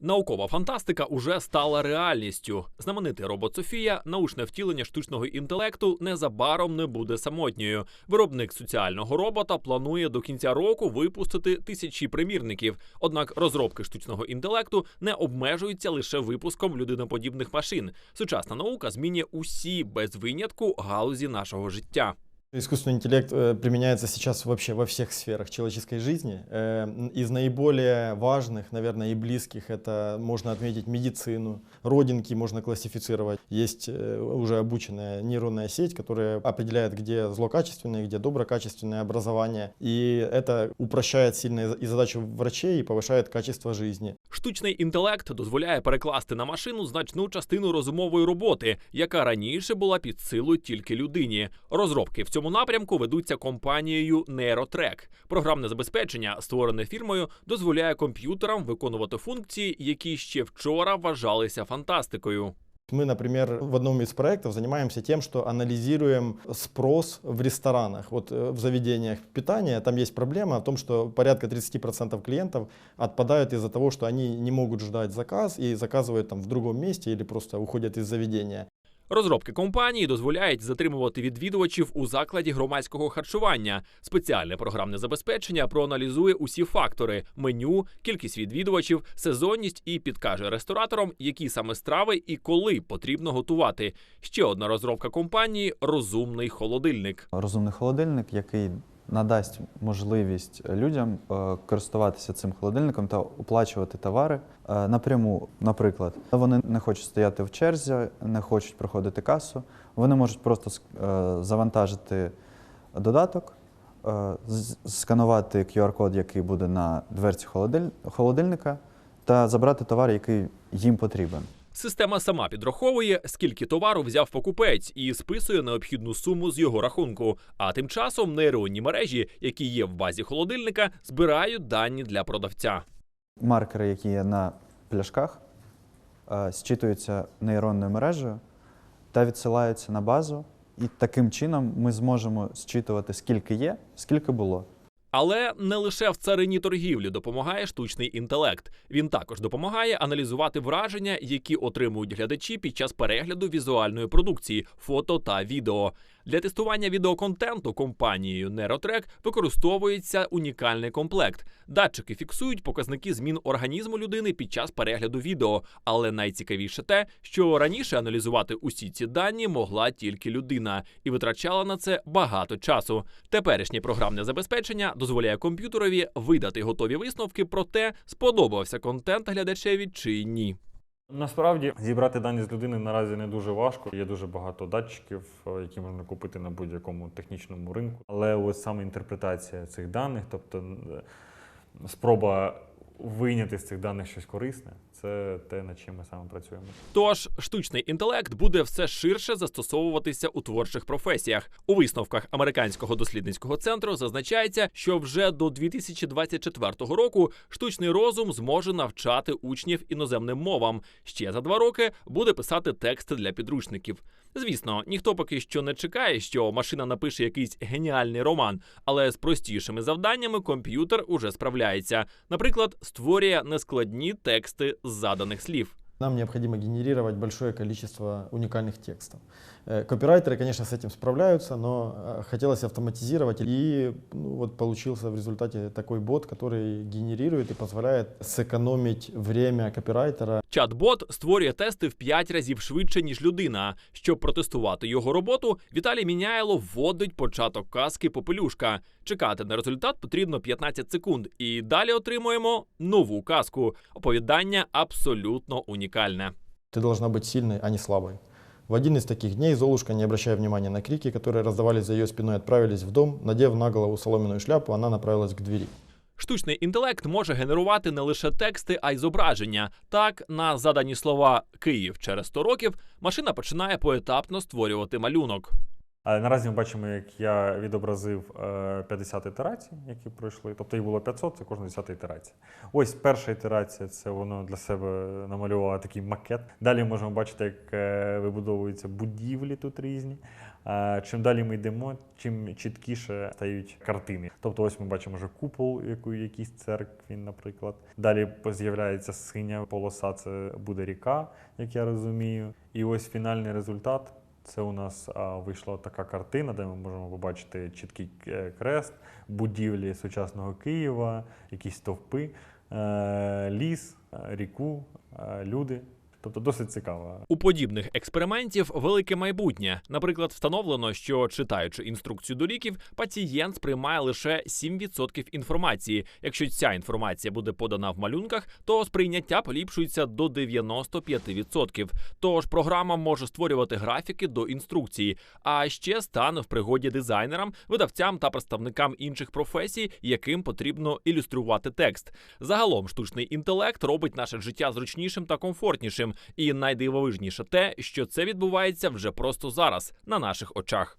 Наукова фантастика уже стала реальністю. Знаменитий робот Софія, научне втілення штучного інтелекту, незабаром не буде самотньою. Виробник соціального робота планує до кінця року випустити тисячі примірників. Однак розробки штучного інтелекту не обмежуються лише випуском людиноподібних машин. Сучасна наука змінює усі без винятку галузі нашого життя. Искусственный интеллект э, применяется сейчас вообще во всех сферах человеческой жизни. Э, м, Из наиболее важных, наверное, и близких это можно отметить медицину. Родинки можно классифицировать. Есть э, уже обученная нейронная сеть, которая определяет, где злокачественное, где доброкачественное образование. И это упрощает сильно и за- и задачу врачей и повышает качество жизни. Штучний інтелект дозволяє перекласти на машину значну частину розумової роботи, яка раніше була під силу тільки людині. Розробки в цьому напрямку ведуться компанією Neurotrack. Програмне забезпечення, створене фірмою, дозволяє комп'ютерам виконувати функції, які ще вчора вважалися фантастикою. Мы, например, в одном из проектов занимаемся тем, что анализируем спрос в ресторанах, вот э, в заведениях питания. Там есть проблема в том, что порядка 30% клиентов отпадают из-за того, что они не могут ждать заказ и заказывают там в другом месте или просто уходят из заведения. Розробки компанії дозволяють затримувати відвідувачів у закладі громадського харчування. Спеціальне програмне забезпечення проаналізує усі фактори: меню, кількість відвідувачів, сезонність і підкаже рестораторам, які саме страви і коли потрібно готувати. Ще одна розробка компанії розумний холодильник. розумний холодильник, який надасть можливість людям е, користуватися цим холодильником та оплачувати товари е, напряму. Наприклад, вони не хочуть стояти в черзі, не хочуть проходити касу. Вони можуть просто е, завантажити додаток, е, сканувати QR-код, який буде на дверці холодиль- холодильника, та забрати товар, який їм потрібен. Система сама підраховує, скільки товару взяв покупець, і списує необхідну суму з його рахунку. А тим часом нейронні мережі, які є в базі холодильника, збирають дані для продавця. маркери, які є на пляшках, е, зчитуються нейронною мережею та відсилаються на базу. І таким чином ми зможемо зчитувати, скільки є, скільки було. Але не лише в царині торгівлі допомагає штучний інтелект. Він також допомагає аналізувати враження, які отримують глядачі під час перегляду візуальної продукції, фото та відео. Для тестування відеоконтенту компанією Neurotrack використовується унікальний комплект. Датчики фіксують показники змін організму людини під час перегляду відео. Але найцікавіше те, що раніше аналізувати усі ці дані могла тільки людина і витрачала на це багато часу. Теперішнє програмне забезпечення дозволяє комп'ютерові видати готові висновки про те, сподобався контент глядачеві чи ні. Насправді зібрати дані з людини наразі не дуже важко. Є дуже багато датчиків, е, які можна купити на будь-якому технічному ринку. Але ось саме інтерпретація цих даних, тобто е, спроба вийняти з цих даних щось корисне, це те, над чим ми саме працюємо. Тож штучний інтелект буде все ширше застосовуватися у творчих професіях. У висновках американського дослідницького центру зазначається, що вже до 2024 року штучний розум зможе навчати учнів іноземним мовам. Ще за два роки буде писати тексти для підручників. Звісно, ніхто поки що не чекає, що машина напише якийсь геніальний роман, але з простішими завданнями комп'ютер уже справляється. Наприклад, створює нескладні тексти з слив. Нам необходимо генерировать большое количество уникальных текстов. Э, Копирайтеры, конечно, с этим справляются, но э, хотелось автоматизировать. И ну, вот получился в результате такой бот, который генерирует и позволяет сэкономить время копирайтера. Чат-бот створює тести в 5 разів швидше, ніж людина. Щоб протестувати його роботу, Віталій Міняйло вводить початок казки Попелюшка. Чекати на результат потрібно 15 секунд, і далі отримуємо нову казку. Оповідання абсолютно унікальне. Ты должна быть сильной, а не слабой. В один из таких дней Золушка, не обращая внимания на крики, которые раздавались за ее спиной, отправились в дом. Надев на голову соломенную шляпу, она направилась к двери. Штучний інтелект може генерувати не лише тексти, а й зображення. Так, на задані слова Київ через 100 років машина починає поетапно створювати малюнок. Але наразі ми бачимо, як я відобразив е, 50 ітерацій, які пройшли. Тобто їх було 500, це кожна 10 ітерація. Ось перша ітерація це воно для себе намалювало такий макет. Далі можемо бачити, як е, вибудовуються будівлі тут різні. Е, Чим далі ми йдемо, чим чіткіше стають картини. Тобто, ось ми бачимо вже купол яку якійсь церкві, наприклад. Далі з'являється синя полоса, це буде ріка, як я розумію. І ось фінальний результат. Це у нас вийшла така картина, де ми можемо побачити чіткий е, крест, будівлі сучасного Києва, якісь стовпи, е, ліс, е, ріку, люди. Тобто досить цікаво. У подібних експериментів велике майбутнє. Наприклад, встановлено, що читаючи інструкцію до ліків, пацієнт сприймає лише 7% інформації. Якщо ця інформація буде подана в малюнках, то сприйняття поліпшується до 95%. Тож програма може створювати графіки до інструкції, а ще стане в пригоді дизайнерам, видавцям та представникам інших професій, яким потрібно ілюструвати текст. Загалом штучний інтелект робить наше життя зручнішим та комфортнішим. І найдивовижніше те, що це відбувається вже просто зараз на наших очах.